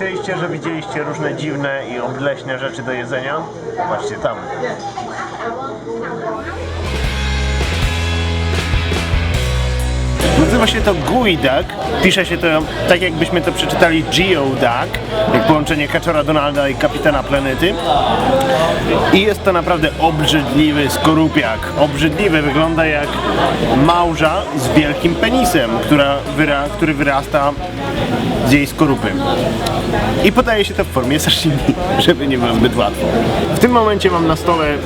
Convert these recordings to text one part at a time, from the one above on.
Myśleliście, że widzieliście różne dziwne i obleśne rzeczy do jedzenia? Patrzcie tam. Nazywa się to Gooey Duck. Pisze się to tak jakbyśmy to przeczytali Geoduck, jak połączenie Kaczora Donalda i Kapitana Planety. I jest to naprawdę obrzydliwy skorupiak. Obrzydliwy, wygląda jak małża z wielkim penisem, która wyra, który wyrasta z jej skorupy. I podaje się to w formie sashimi, żeby nie było zbyt łatwo. W tym momencie mam na stole e,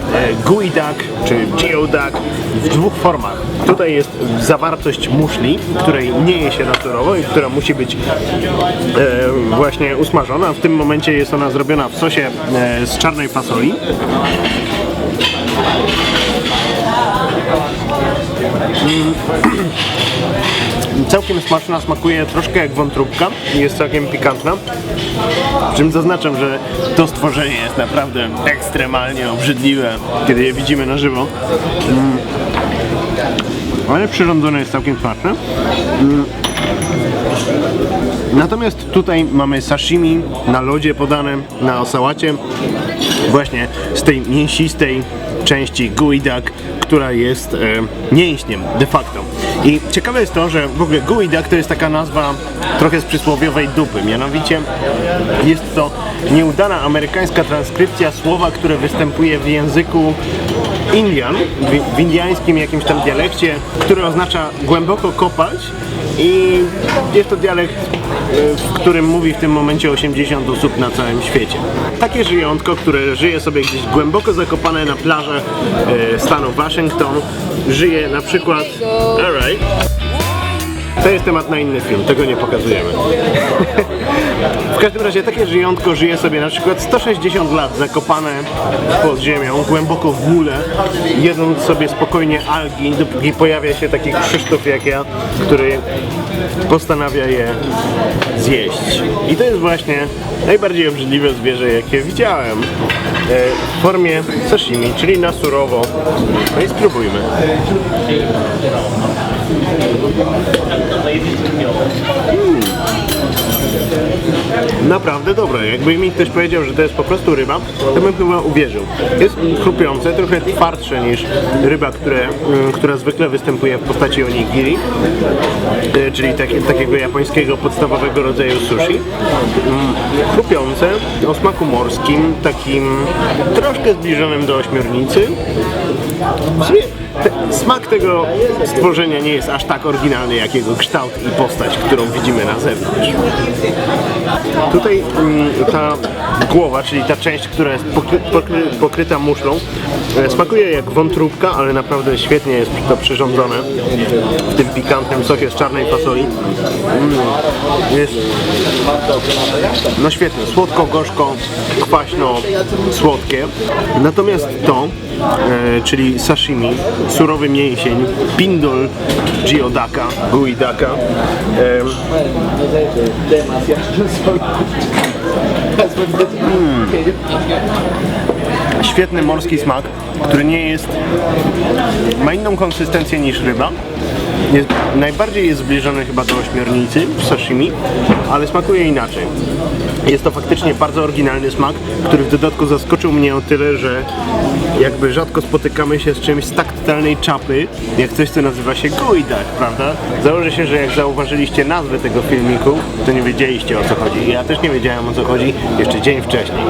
gooey duck, czy geoduck w dwóch formach. Tutaj jest zawartość muszli, której nie je się na surowo i która musi być e, właśnie usmażona. W tym momencie jest ona zrobiona w sosie e, z czarnej fasoli. Całkiem smaczna, smakuje troszkę jak wątróbka jest całkiem pikantna. Czym zaznaczam, że to stworzenie jest naprawdę ekstremalnie obrzydliwe, kiedy je widzimy na żywo. Ale przyrządzone jest całkiem smaczne. Mm. Natomiast tutaj mamy sashimi na lodzie podane, na osałacie. Właśnie z tej mięsistej części duck, która jest e, mięśniem de facto. I ciekawe jest to, że w ogóle duck to jest taka nazwa trochę z przysłowiowej dupy. Mianowicie jest to nieudana amerykańska transkrypcja słowa, które występuje w języku Indian, w, w indiańskim jakimś tam dialekcie, który oznacza głęboko kopać i jest to dialekt, w którym mówi w tym momencie 80 osób na całym świecie. Takie żyjątko, które żyje sobie gdzieś głęboko zakopane na plażę e, stanu Waszyngton, żyje na przykład... Alright. To jest temat na inny film, tego nie pokazujemy. W każdym razie takie żyjątko żyje sobie na przykład 160 lat zakopane pod ziemią, głęboko w mule, jedząc sobie spokojnie algi, dopóki pojawia się taki Krzysztof jak ja, który postanawia je zjeść. I to jest właśnie najbardziej obrzydliwe zwierzę, jakie widziałem. E, W formie sashimi, czyli na surowo. No i spróbujmy. Naprawdę dobre. Jakby mi ktoś powiedział, że to jest po prostu ryba, to bym chyba uwierzył. Jest chrupiące, trochę twardsze niż ryba, które, mm, która zwykle występuje w postaci onigiri, e, czyli tak, takiego japońskiego podstawowego rodzaju sushi. Mm, Chrupiące, o smaku morskim, takim troszkę zbliżonym do ośmiornicy. W sumie te, smak tego stworzenia nie jest aż tak oryginalny, jak jego kształt i postać, którą widzimy na zewnątrz. Tutaj mm, ta głowa, czyli ta część, która jest pokry, pokry, pokryta muszlą, e, smakuje jak wątróbka, ale naprawdę świetnie jest to przyrządzone w tym pikantnym sosie z czarnej fasoli. Mm, jest no świetne, słodko, gorzko, kwaśno, słodkie. Natomiast to, e, czyli sashimi, surowy mięsień, pindol geodaka, guidaka, e, świetny morski smak, który nie jest, ma inną konsystencję niż ryba. Jest, najbardziej jest zbliżony chyba do ośmiornicy w sashimi, ale smakuje inaczej. Jest to faktycznie bardzo oryginalny smak, który w dodatku zaskoczył mnie o tyle, że jakby rzadko spotykamy się z czymś z tak totalnej czapy, jak coś, co nazywa się goidak, prawda? Założę się, że jak zauważyliście nazwę tego filmiku, to nie wiedzieliście o co chodzi. Ja też nie wiedziałem o co chodzi jeszcze dzień wcześniej.